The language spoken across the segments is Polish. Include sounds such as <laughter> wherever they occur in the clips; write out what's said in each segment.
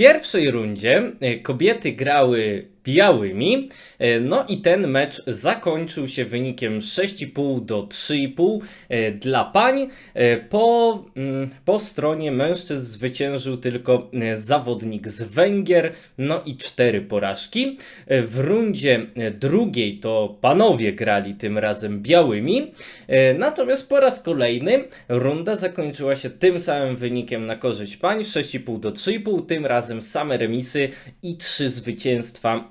pierwszej rundzie e, kobiety grały białymi, e, no i ten mecz zakończył się wynikiem 6,5 do 3,5 e, dla pań. E, Po, mm, po stronie mężczyzn zwyciężył tylko zawodnik z Węgier, no i cztery porażki. W rundzie drugiej to panowie grali tym razem białymi, natomiast po raz kolejny runda zakończyła się tym samym wynikiem na korzyść pań 6,5 do 3,5, tym razem same remisy i trzy zwycięstwa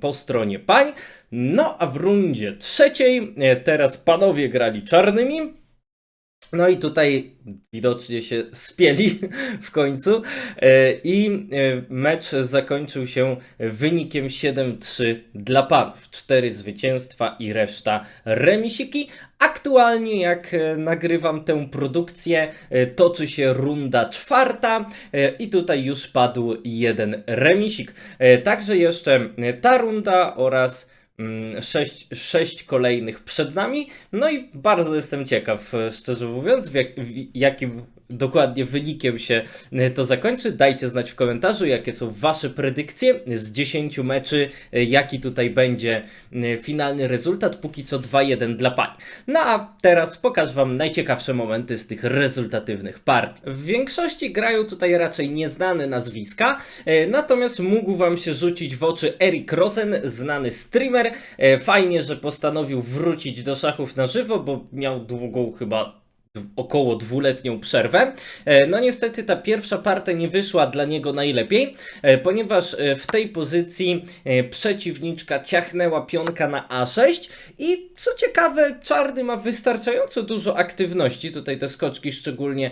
po stronie pań. No a w rundzie trzeciej e, teraz panowie grali czarnymi. No i tutaj widocznie się spieli <laughs> w końcu e, i e, mecz zakończył się wynikiem 7-3 dla panów. Cztery zwycięstwa i reszta remisiki. Aktualnie jak e, nagrywam tę produkcję toczy się runda czwarta i tutaj już padł jeden remisik. Także jeszcze ta runda oraz sześć, sześć kolejnych przed nami. No i bardzo jestem ciekaw, e, szczerze mówiąc, w, jak, w jakim dokładnie wynikiem się e, to zakończy. Dajcie znać w komentarzu, jakie są Wasze predykcje z 10 meczy, e, jaki tutaj będzie e, finalny rezultat. Póki co 2-1 dla pań. No a teraz pokażę Wam najciekawsze momenty z tych rezultatywnych partii. W większości grają tutaj raczej nieznane nazwiska, natomiast mógł Wam się rzucić w oczy Erik Rosen, znany streamer. Fajnie, że postanowił wrócić do szachów na żywo, bo miał długą chyba około dwuletnią przerwę. E, No niestety ta pierwsza partia nie wyszła dla niego najlepiej, e, ponieważ e, w tej pozycji przeciwniczka ciachnęła pionka na A6 i co ciekawe, czarny ma wystarczająco dużo aktywności, tutaj te skoczki szczególnie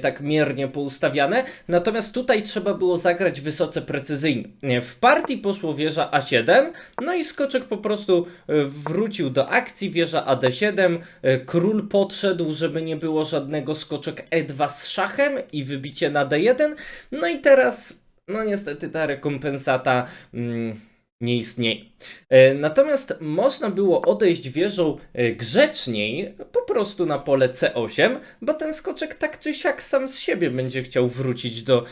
tak miernie poustawiane, natomiast tutaj trzeba było zagrać wysoce precyzyjnie. W partii poszło wieża A7, no i skoczek po prostu wrócił do akcji, wieża AD7, e, król podszedł, żeby nie było żadnego skoczek E2 z szachem i wybicie na D1, no i teraz, no niestety ta rekompensata mm, nie istnieje. E, Natomiast można było odejść wieżą e, grzeczniej, po prostu na pole C8, bo ten skoczek tak czy siak sam z siebie będzie chciał wrócić do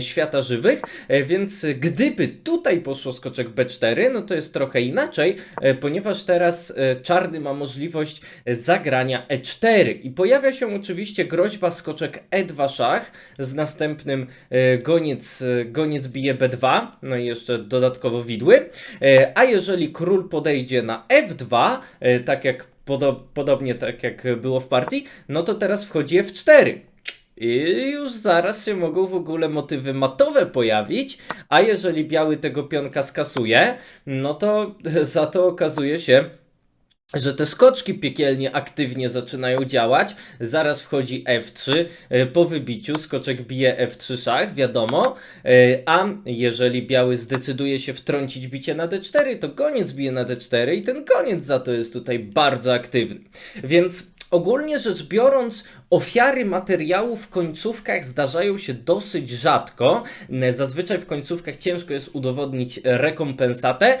świata żywych, e, więc gdyby tutaj poszło skoczek B4, no to jest trochę inaczej, ponieważ teraz czarny ma możliwość zagrania E4 i pojawia się oczywiście groźba skoczek E2 szach z następnym goniec, goniec bije B2, no i jeszcze dodatkowo widły, a jeżeli król podejdzie na F2, e, tak jak podo- podobnie tak jak było w partii, no to teraz wchodzi F4. I już zaraz się mogą w ogóle motywy matowe pojawić, a jeżeli biały tego pionka skasuje, no to <laughs> za to okazuje się, że te skoczki piekielnie aktywnie zaczynają działać. Zaraz wchodzi F3 e, po wybiciu, skoczek bije F3 szach, wiadomo. E, A jeżeli biały zdecyduje się wtrącić bicie na D4, to goniec bije na D4 i ten goniec za to jest tutaj bardzo aktywny. Więc ogólnie rzecz biorąc, ofiary materiału w końcówkach zdarzają się dosyć rzadko. E, Zazwyczaj w końcówkach ciężko jest udowodnić rekompensatę,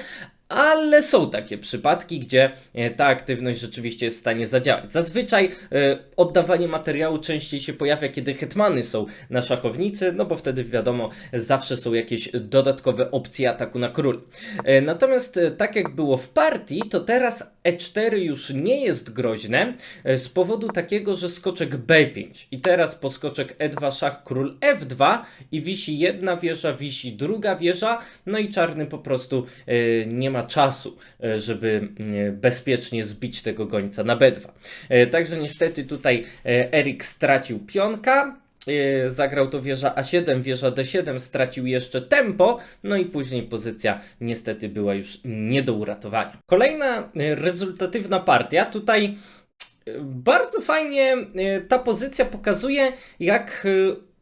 ale są takie przypadki, gdzie e, ta aktywność rzeczywiście jest w stanie zadziałać. Zazwyczaj e, oddawanie materiału częściej się pojawia, kiedy hetmany są na szachownicy, no bo wtedy wiadomo, zawsze są jakieś dodatkowe opcje ataku na król. E, natomiast tak jak było w partii, to teraz E4 już nie jest groźne e, z powodu takiego, że skoczek B5 i teraz po skoczek E2 szach król F2 i wisi jedna wieża, wisi druga wieża, no i czarny po prostu e, nie ma czasu, e, żeby bezpiecznie zbić tego gońca na B2. E, Także niestety tutaj Erik stracił pionka, zagrał to wieża A7, wieża D7, stracił jeszcze tempo, no i później pozycja niestety była już nie do uratowania. Kolejna e, rezultatywna partia, tutaj e, bardzo fajnie ta pozycja pokazuje, jak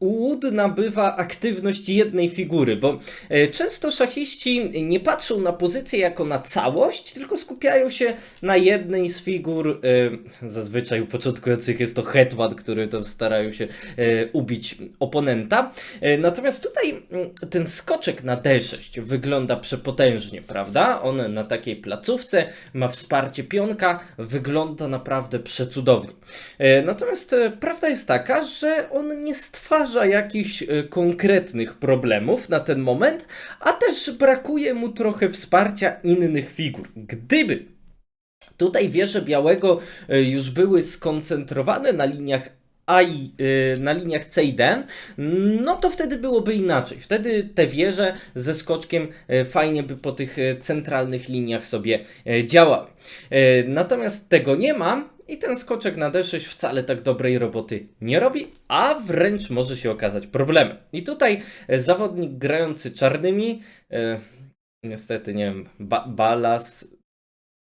łód nabywa aktywność jednej figury, bo e, często szachiści nie patrzą na pozycję jako na całość, tylko skupiają się na jednej z figur. e, Zazwyczaj u początkujących jest to hetman, który tam starają się e, ubić oponenta. Natomiast tutaj mm, ten skoczek na D6 wygląda przepotężnie, prawda? On na takiej placówce ma wsparcie pionka, wygląda naprawdę przecudownie. Natomiast prawda jest taka, że on nie stwarza zauważa jakichś e, konkretnych problemów na ten moment, a też brakuje mu trochę wsparcia innych figur. Gdyby tutaj wieże białego e, już były skoncentrowane na liniach A i e, na liniach C i D, no to wtedy byłoby inaczej. Wtedy te wieże ze skoczkiem fajnie by po tych centralnych liniach sobie działały. Natomiast tego nie ma i ten skoczek na D6 wcale tak dobrej roboty nie robi, a wręcz może się okazać problemem. I tutaj e, zawodnik grający czarnymi, e, niestety nie wiem, ba Balas,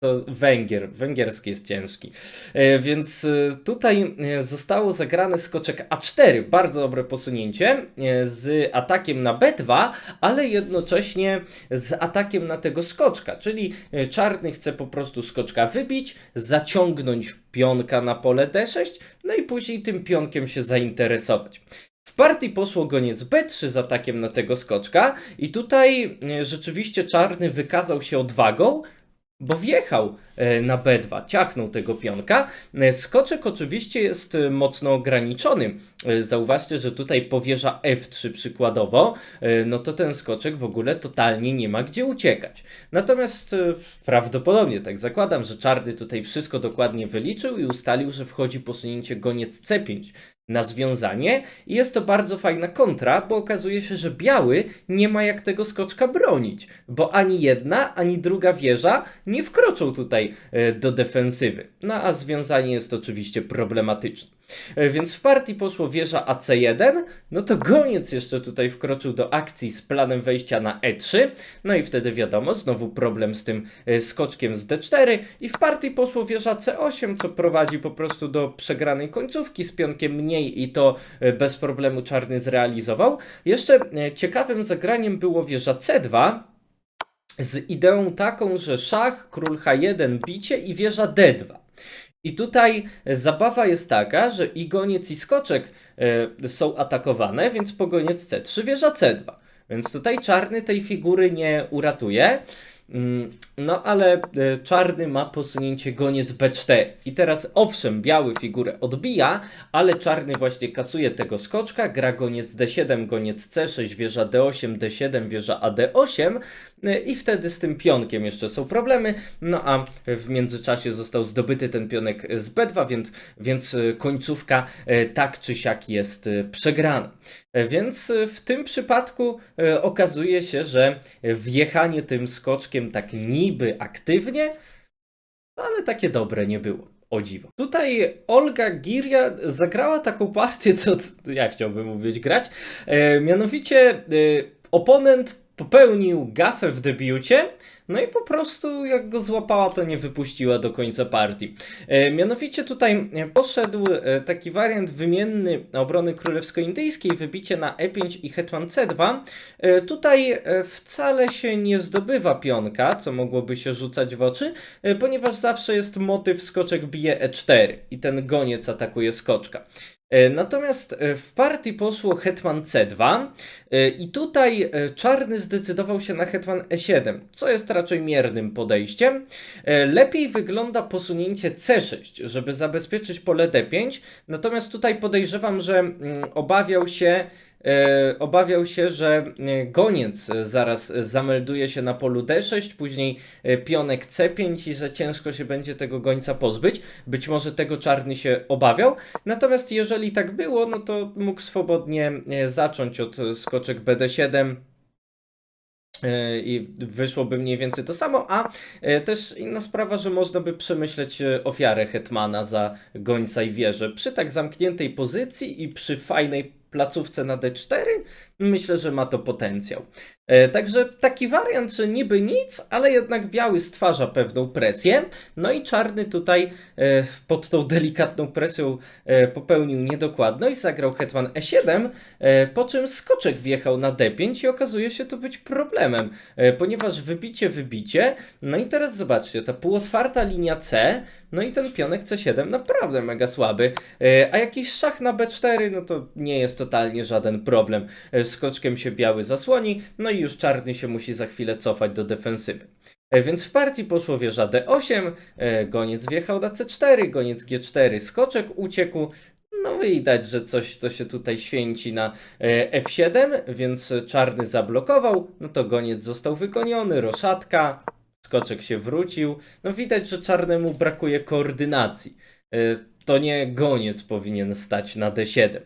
to Węgier, węgierski jest ciężki. E, Więc e, tutaj e, zostało zagrane skoczek A4, bardzo dobre posunięcie z atakiem na B2, ale jednocześnie z atakiem na tego skoczka, czyli czarny chce po prostu skoczka wybić, zaciągnąć pionka na pole D6, no i później tym pionkiem się zainteresować. W partii poszło goniec B3 z atakiem na tego skoczka i tutaj rzeczywiście czarny wykazał się odwagą, bo wjechał e, na B2, ciachnął tego pionka. E, Skoczek oczywiście jest e, mocno ograniczony. Zauważcie, że tutaj powierza F3 przykładowo, no to ten skoczek w ogóle totalnie nie ma gdzie uciekać. Natomiast prawdopodobnie, tak zakładam, że czarny tutaj wszystko dokładnie wyliczył i ustalił, że wchodzi posunięcie goniec C5 na związanie i jest to bardzo fajna kontra, bo okazuje się, że biały nie ma jak tego skoczka bronić, bo ani jedna, ani druga wieża nie wkroczą tutaj e, do defensywy. No a związanie jest oczywiście problematyczne. E, Więc w partii poszło wieża AC1, no to goniec jeszcze tutaj wkroczył do akcji z planem wejścia na E3, no i wtedy wiadomo, znowu problem z tym e, skoczkiem z D4 i w partii poszło wieża C8, co prowadzi po prostu do przegranej końcówki z pionkiem mniej i to e, bez problemu czarny zrealizował. Jeszcze ciekawym zagraniem było wieża C2, z ideą taką, że szach, król H1, bicie i wieża D2. I tutaj zabawa jest taka, że i goniec i skoczek e, są atakowane, więc po goniec C3 wieża C2. Więc tutaj czarny tej figury nie uratuje. No ale e, czarny ma posunięcie goniec B4. I teraz owszem, biały figurę odbija, ale czarny właśnie kasuje tego skoczka, gra goniec D7, goniec C6, wieża D8, D7, wieża AD8 e, i wtedy z tym pionkiem jeszcze są problemy. No a w międzyczasie został zdobyty ten pionek z B2, więc, więc e, końcówka tak czy siak jest przegrana. Więc w tym przypadku okazuje się, że wjechanie tym skoczkiem tak niby aktywnie, ale takie dobre nie było. O dziwo. Tutaj Olga Giria zagrała taką partię, co ja chciałbym mówić grać. E, mianowicie e, oponent popełnił gafę w debiucie, no i po prostu jak go złapała, to nie wypuściła do końca partii. E, mianowicie tutaj e, poszedł e, taki wariant wymienny obrony królewsko-indyjskiej, wybicie na E5 i hetman C2. E, tutaj e, wcale się nie zdobywa pionka, co mogłoby się rzucać w oczy, ponieważ zawsze jest motyw skoczek bije E4 i ten goniec atakuje skoczka. E, Natomiast e, w partii poszło hetman C2 e, i tutaj czarny zdecydował się na hetman E7, co jest raczej miernym podejściem. Lepiej wygląda posunięcie C6, żeby zabezpieczyć pole D5, natomiast tutaj podejrzewam, że mm, obawiał się obawiał się, że e, goniec e, zaraz zamelduje się na polu D6, później e, pionek C5 i że ciężko się będzie tego gońca pozbyć. Być może tego czarny się obawiał. Natomiast jeżeli tak było, no to mógł swobodnie e, zacząć od e, skoczek BD7 e, i wyszłoby mniej więcej to samo, a e, też inna sprawa, że można by przemyśleć e, ofiarę hetmana za gońca i wieżę. Przy tak zamkniętej pozycji i przy fajnej placówce na D4, myślę, że ma to potencjał. E, Także taki wariant, że niby nic, ale jednak biały stwarza pewną presję. No i czarny tutaj e, pod tą delikatną presją e, popełnił niedokładność, zagrał hetman E7, e, po czym skoczek wjechał na D5 i okazuje się to być problemem, ponieważ wybicie, wybicie. No i teraz zobaczcie, ta półotwarta linia C, no i ten pionek C7 naprawdę mega słaby, a jakiś szach na B4, no to nie jest totalnie żaden problem. Skoczkiem się biały zasłoni, no i już czarny się musi za chwilę cofać do defensywy. E, Więc w partii poszło wieża D8, e, goniec wjechał na C4, goniec G4, skoczek uciekł, No widać, że coś to się tutaj święci na e, F7, więc czarny zablokował, no to goniec został wygoniony, roszatka, skoczek się wrócił. No widać, że czarnemu brakuje koordynacji. To nie goniec powinien stać na D7.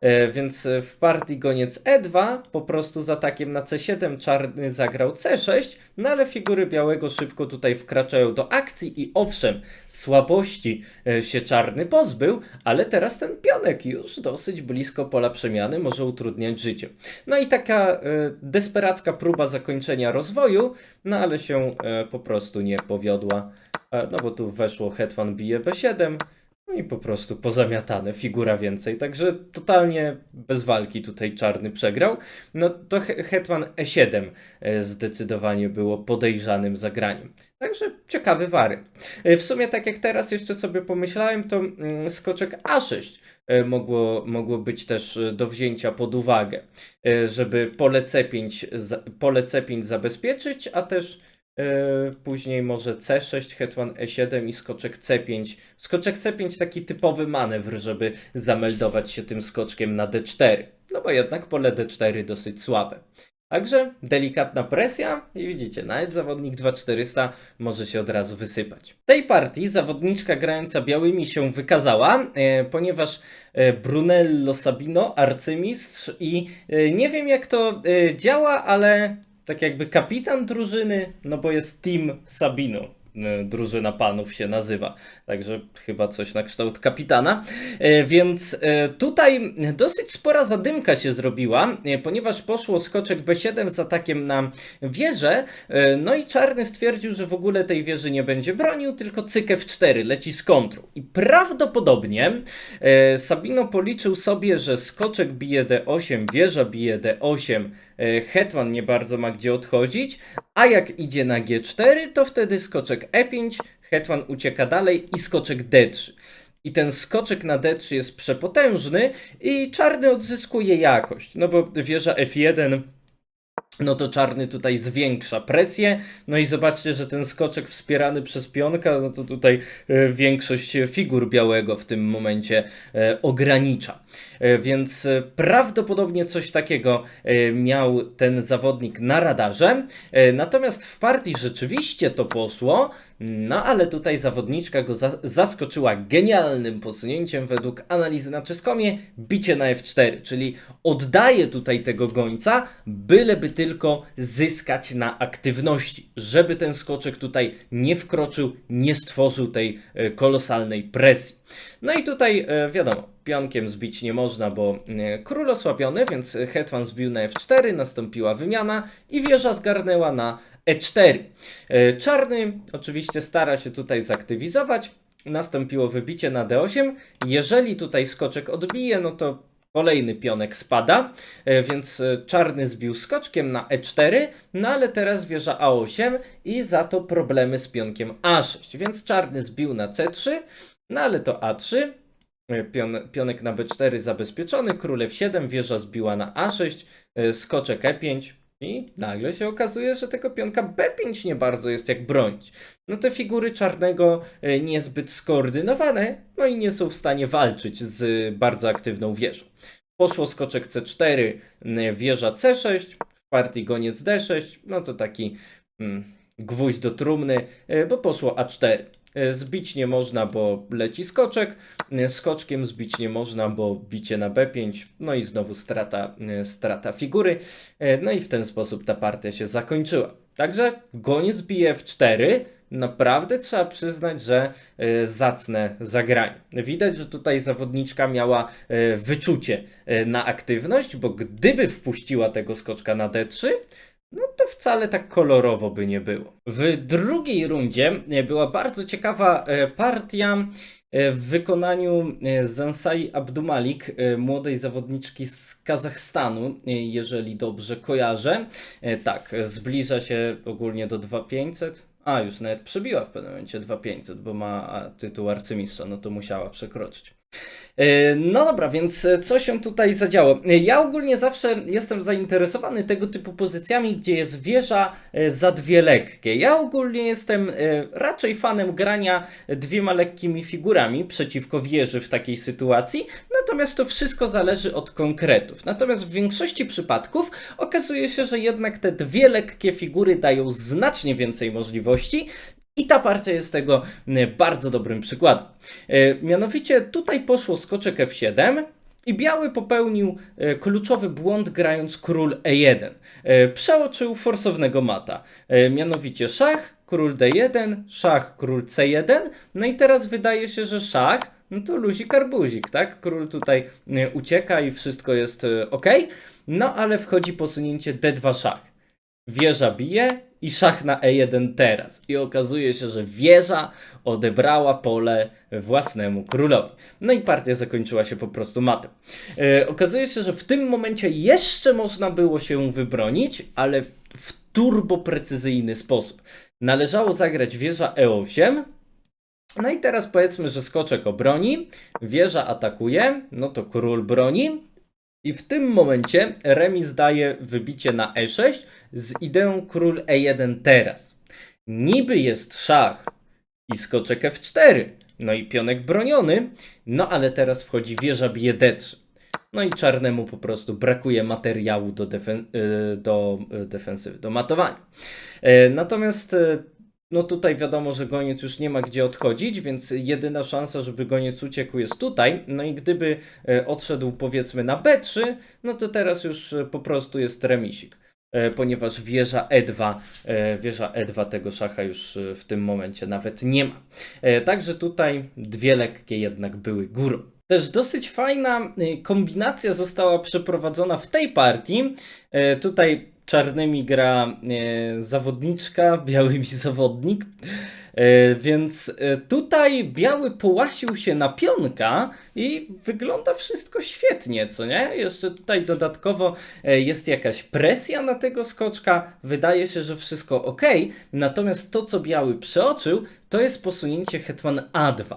E, Więc e, w partii goniec E2 po prostu z atakiem na C7 czarny zagrał C6, no ale figury białego szybko tutaj wkraczają do akcji i owszem, słabości e, się czarny pozbył, ale teraz ten pionek już dosyć blisko pola przemiany może utrudniać życie. No i taka desperacka próba zakończenia rozwoju, no ale się po prostu nie powiodła, no bo tu weszło hetman bije B7, no i po prostu pozamiatane, figura więcej. Także totalnie bez walki tutaj czarny przegrał. No to he- hetman E7 e, zdecydowanie było podejrzanym zagraniem. Także ciekawy wariant. E, W sumie tak jak teraz jeszcze sobie pomyślałem, to mm, skoczek A6 e, mogło, mogło być też do wzięcia pod uwagę, żeby pole C5, za- pole C5 zabezpieczyć, a też później może C6, hetman E7 i skoczek C5. Skoczek C5 taki typowy manewr, żeby zameldować się tym skoczkiem na D4. No bo jednak pole D4 dosyć słabe. Także delikatna presja i widzicie, nawet zawodnik 2400 może się od razu wysypać. W tej partii zawodniczka grająca białymi się wykazała, e, ponieważ e, Brunello Sabino, arcymistrz i e, nie wiem jak to e, działa, ale tak jakby kapitan drużyny, no bo jest Team Sabino. E, Drużyna panów się nazywa, także chyba coś na kształt kapitana. E, Więc e, tutaj dosyć spora zadymka się zrobiła, ponieważ poszło skoczek B7 z atakiem na wieżę. No i czarny stwierdził, że w ogóle tej wieży nie będzie bronił, tylko cyk F4 leci z kontrą. I prawdopodobnie Sabino policzył sobie, że skoczek bije D8, wieża bije D8, e, hetman nie bardzo ma gdzie odchodzić, a jak idzie na G4, to wtedy skoczek E5, hetman ucieka dalej i skoczek D3. I ten skoczek na D3 jest przepotężny i czarny odzyskuje jakość. No bo wieża F1 no to czarny tutaj zwiększa presję. No i zobaczcie, że ten skoczek wspierany przez pionka, no to tutaj e, większość figur białego w tym momencie e, ogranicza. E, Więc prawdopodobnie coś takiego miał ten zawodnik na radarze. Natomiast w partii rzeczywiście to poszło, no ale tutaj zawodniczka go za zaskoczyła genialnym posunięciem według analizy na czeskomie, bicie na F4, czyli oddaje tutaj tego gońca, byleby tylko zyskać na aktywności, żeby ten skoczek tutaj nie wkroczył, nie stworzył tej e, kolosalnej presji. No i tutaj e, wiadomo, pionkiem zbić nie można, bo e, król osłabiony, więc hetman zbił na F4, nastąpiła wymiana i wieża zgarnęła na E4. E, Czarny oczywiście stara się tutaj zaktywizować. Nastąpiło wybicie na D8. Jeżeli tutaj skoczek odbije, no to kolejny pionek spada, e, więc e, czarny zbił skoczkiem na E4, no ale teraz wieża A8 i za to problemy z pionkiem A6, więc czarny zbił na C3, no ale to A3, e, pion, pionek na B4 zabezpieczony, król F7, wieża zbiła na A6, e, skoczek E5 i nagle się okazuje, że tego pionka B5 nie bardzo jest jak bronić. No te figury czarnego e, niezbyt skoordynowane, no i nie są w stanie walczyć z bardzo aktywną wieżą. Poszło skoczek C4, n- wieża C6, w partii goniec D6, no to taki mm, gwóźdź do trumny, e, bo poszło A4. E, Zbić nie można, bo leci skoczek. E, Skoczkiem zbić nie można, bo bicie na B5. No i znowu strata, e, strata figury. No i w ten sposób ta partia się zakończyła. Także goniec bije F4. Naprawdę trzeba przyznać, że zacne zagranie. Widać, że tutaj zawodniczka miała wyczucie na aktywność, bo gdyby wpuściła tego skoczka na D3, no to wcale tak kolorowo by nie było. W drugiej rundzie e, była bardzo ciekawa e, partia e, w wykonaniu Zansai Abdumalik, młodej zawodniczki z Kazachstanu, jeżeli dobrze kojarzę. Tak, zbliża się ogólnie do 2500. A, już nawet przebiła w pewnym momencie 2500, bo ma tytuł arcymistrza, no to musiała przekroczyć. E, No dobra, więc e, co się tutaj zadziało? E, Ja ogólnie zawsze jestem zainteresowany tego typu pozycjami, gdzie jest wieża za dwie lekkie. Ja ogólnie jestem raczej fanem grania dwiema lekkimi figurami przeciwko wieży w takiej sytuacji, natomiast to wszystko zależy od konkretów. Natomiast w większości przypadków okazuje się, że jednak te dwie lekkie figury dają znacznie więcej możliwości, i ta partia jest tego e, bardzo dobrym przykładem. E, Mianowicie tutaj poszło skoczek F7 i biały popełnił e, kluczowy błąd grając król E1. E, Przeoczył forsownego mata. Mianowicie szach, król D1, szach, król C1. No i teraz wydaje się, że szach no to luzik arbuzik, tak? Król tutaj ucieka i wszystko jest ok. No ale wchodzi posunięcie D2 szach. Wieża bije i szach na E1 teraz. I okazuje się, że wieża odebrała pole własnemu królowi. No i partia zakończyła się po prostu matem. E, okazuje się, że w tym momencie jeszcze można było się wybronić, ale w, w turboprecyzyjny sposób. Należało zagrać wieża E8. No i teraz powiedzmy, że skoczek obroni, wieża atakuje, no to król broni, i w tym momencie remis daje wybicie na e6 z ideą król e1 teraz. Niby jest szach i skoczek f4, no i pionek broniony, no ale teraz wchodzi wieża bije d3. No i czarnemu po prostu brakuje materiału do, defen- y, do y, defensywy, do matowania. E, Natomiast no tutaj wiadomo, że goniec już nie ma gdzie odchodzić, więc jedyna szansa, żeby goniec uciekł jest tutaj. No i gdyby e, odszedł powiedzmy na B3, no to teraz już e, po prostu jest remisik. E, Ponieważ wieża E2, e, wieża E2 tego szacha już w tym momencie nawet nie ma. Także tutaj dwie lekkie jednak były górą. Też dosyć fajna kombinacja została przeprowadzona w tej partii. Tutaj czarnymi gra e, zawodniczka, białymi zawodnik. E, Więc e, tutaj biały połasił się na pionka i wygląda wszystko świetnie, co nie? Jeszcze tutaj dodatkowo jest jakaś presja na tego skoczka. Wydaje się, że wszystko ok. Natomiast to, co biały przeoczył, to jest posunięcie hetman A2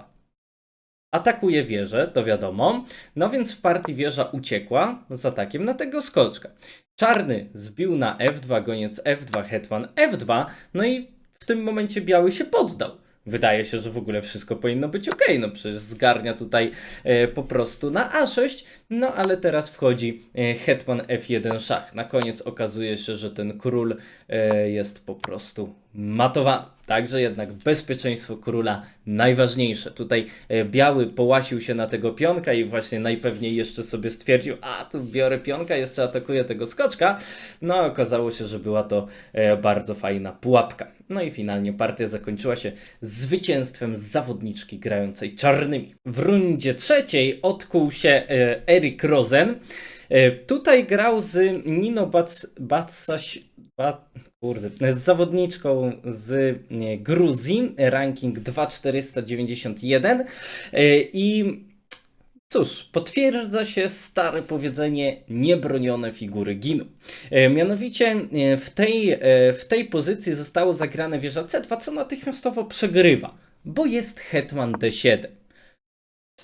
atakuje wieżę, to wiadomo. No więc w partii wieża uciekła z atakiem na tego skoczka. Czarny zbił na F2, goniec F2, hetman F2, no i w tym momencie biały się poddał. Wydaje się, że w ogóle wszystko powinno być ok, no przecież zgarnia tutaj e, po prostu na A6, no ale teraz wchodzi e, hetman F1 szach. Na koniec okazuje się, że ten król e, jest po prostu matowany. Także jednak bezpieczeństwo króla najważniejsze. Tutaj e, biały połasił się na tego pionka i właśnie najpewniej jeszcze sobie stwierdził, a tu biorę pionka, jeszcze atakuję tego skoczka. No a okazało się, że była to e, bardzo fajna pułapka. No i finalnie partia zakończyła się zwycięstwem zawodniczki grającej czarnymi. W rundzie trzeciej odkuł się e, Erik Rosen. Tutaj grał z Nino Bac, Bacaś, Ba, kurde, z zawodniczką z Gruzji, ranking 2491 e, i Cóż, potwierdza się stare powiedzenie niebronione figury giną. E, mianowicie e, w tej, w tej pozycji zostało zagrane wieża C2, co natychmiastowo przegrywa, bo jest hetman D7.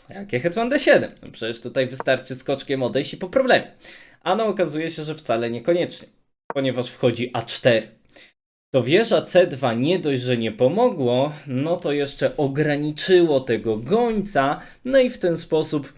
Jakie hetman D7? No przecież tutaj wystarczy skoczkiem odejść i po problemie. A no okazuje się, że wcale niekoniecznie, ponieważ wchodzi A4 to wieża C2 nie dość, że nie pomogło, no to jeszcze ograniczyło tego gońca, no i w ten sposób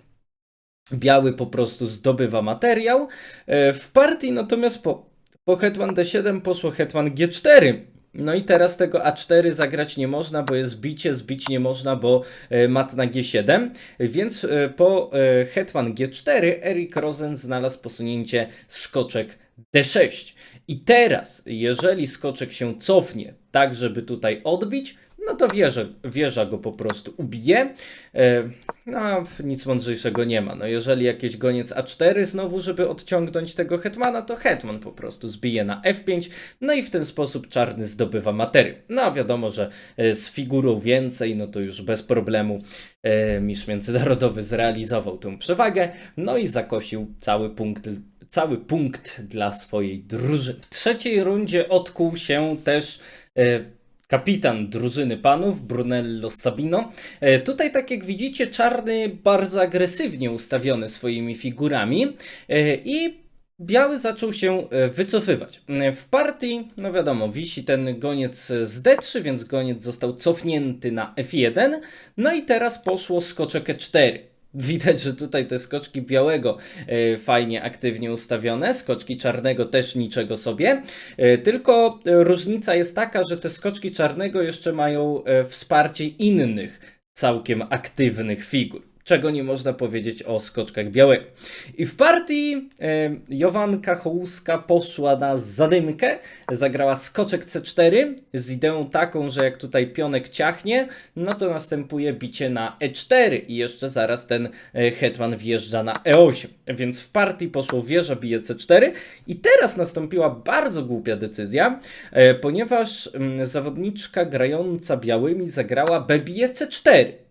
biały po prostu zdobywa materiał. E, W partii natomiast po, po hetman D7 poszło hetman G4. No i teraz tego A4 zagrać nie można, bo jest bicie, zbić nie można, bo e, mat na G7. Więc e, po hetman G4 Erik Rosen znalazł posunięcie skoczek D6. I teraz, jeżeli skoczek się cofnie tak, żeby tutaj odbić, no to wieża, wieża go po prostu ubije. E, no, nic mądrzejszego nie ma. No, jeżeli jakiś goniec A4 znowu, żeby odciągnąć tego hetmana, to hetman po prostu zbije na F5, no i w ten sposób czarny zdobywa materiał. No, a wiadomo, że e, z figurą więcej, no to już bez problemu e, mistrz międzynarodowy zrealizował tę przewagę, no i zakosił cały punkt cały punkt dla swojej drużyny. W trzeciej rundzie odkuł się też e, kapitan drużyny panów, Brunello Sabino. E, Tutaj, tak jak widzicie, czarny bardzo agresywnie ustawiony swoimi figurami e, i biały zaczął się wycofywać. W partii, no wiadomo, wisi ten goniec z D3, więc goniec został cofnięty na F1. No i teraz poszło skoczek E4. Widać, że tutaj te skoczki białego e, fajnie aktywnie ustawione, skoczki czarnego też niczego sobie. E, tylko e, różnica jest taka, że te skoczki czarnego jeszcze mają wsparcie innych całkiem aktywnych figur. Czego nie można powiedzieć o skoczkach białego. I w partii e, Jowanka Hołuska poszła na zadymkę, zagrała skoczek C4 z ideą taką, że jak tutaj pionek ciachnie, no to następuje bicie na E4 i jeszcze zaraz ten e, hetman wjeżdża na E8. Więc w partii poszło wieża bije C4 i teraz nastąpiła bardzo głupia decyzja, e, ponieważ mm, zawodniczka grająca białymi zagrała B bije C4.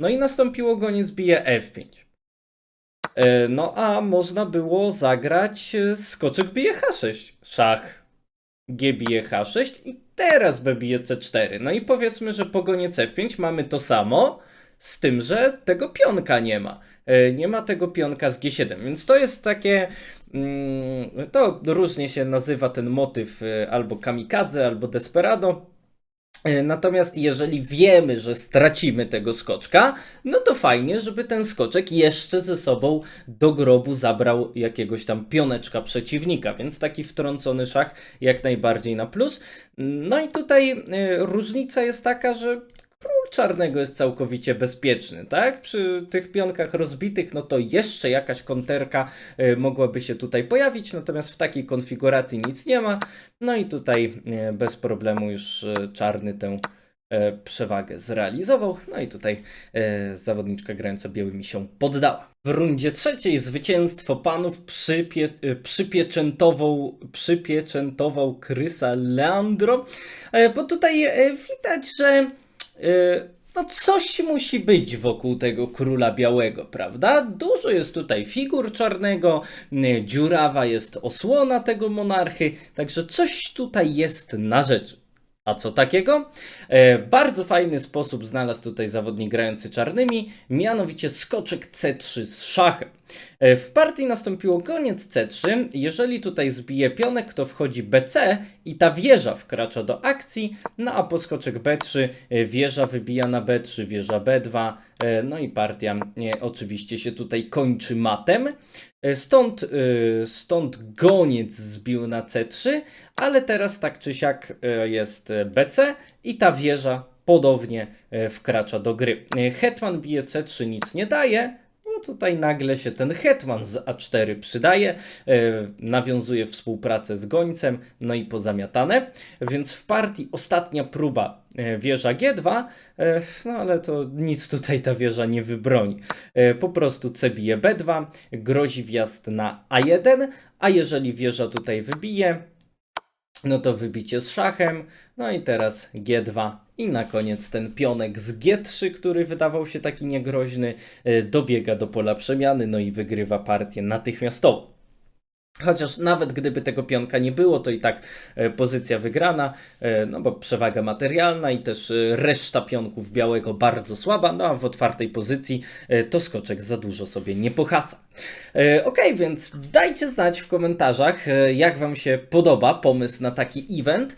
No i nastąpiło goniec bije F5. E, No a można było zagrać e, skoczek bije H6, szach, G bije H6 i teraz B bije C4. No i powiedzmy, że po goniec F5 mamy to samo, z tym, że tego pionka nie ma. E, Nie ma tego pionka z G7, więc to jest takie. mm, To różnie się nazywa ten motyw e, albo kamikadze, albo desperado. E, Natomiast jeżeli wiemy, że stracimy tego skoczka, no to fajnie, żeby ten skoczek jeszcze ze sobą do grobu zabrał jakiegoś tam pioneczka przeciwnika, więc taki wtrącony szach jak najbardziej na plus. No i tutaj e, różnica jest taka, że czarnego jest całkowicie bezpieczny, tak? Przy tych pionkach rozbitych, no to jeszcze jakaś konterka e, mogłaby się tutaj pojawić, natomiast w takiej konfiguracji nic nie ma. No i tutaj e, bez problemu już e, czarny tę przewagę zrealizował. No i tutaj zawodniczka grająca białymi się poddała. W rundzie trzeciej zwycięstwo panów przypie, przypieczętował, przypieczętował Krysa Leandro, e, bo tutaj e, widać, że no coś musi być wokół tego króla białego, prawda? Dużo jest tutaj figur czarnego, y, dziurawa jest osłona tego monarchy, także coś tutaj jest na rzeczy. A co takiego? E, bardzo fajny sposób znalazł tutaj zawodnik grający czarnymi, mianowicie skoczek C3 z szachem. E, w partii nastąpiło goniec C3. Jeżeli tutaj zbije pionek, to wchodzi BC i ta wieża wkracza do akcji. No a po skoczek B3 e, wieża wybija na B3, wieża B2. e, No i partia oczywiście się tutaj kończy matem. Stąd, stąd goniec zbił na C3, ale teraz tak czy siak jest BC i ta wieża podobnie wkracza do gry. Hetman bije C3 nic nie daje, tutaj nagle się ten hetman z A4 przydaje, e, nawiązuje współpracę z gońcem, no i pozamiatane. Więc w partii ostatnia próba e, wieża G2, e, no ale to nic tutaj ta wieża nie wybroni. Po prostu C bije B2, grozi wjazd na A1, a jeżeli wieża tutaj wybije, no to wybicie z szachem, no i teraz G2 i na koniec ten pionek z G3, który wydawał się taki niegroźny, e, dobiega do pola przemiany, no i wygrywa partię natychmiastowo. Chociaż nawet gdyby tego pionka nie było, to i tak e, pozycja wygrana, e, no bo przewaga materialna i też e, reszta pionków białego bardzo słaba, no a w otwartej pozycji to skoczek za dużo sobie nie pohasa. Ok, więc dajcie znać w komentarzach, jak Wam się podoba pomysł na taki event.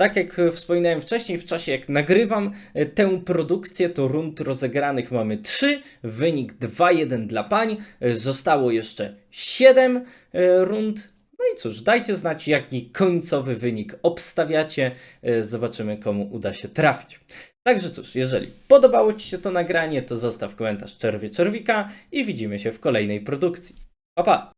Tak jak e, wspominałem wcześniej, w czasie jak nagrywam e, tę produkcję, to rund rozegranych mamy 3, wynik 2-1 dla pań, e, zostało jeszcze 7 e, rund. No i cóż, dajcie znać, jaki końcowy wynik obstawiacie. Zobaczymy, komu uda się trafić. Także cóż, jeżeli podobało Ci się to nagranie, to zostaw komentarz czerwie czerwika i widzimy się w kolejnej produkcji. Pa pa!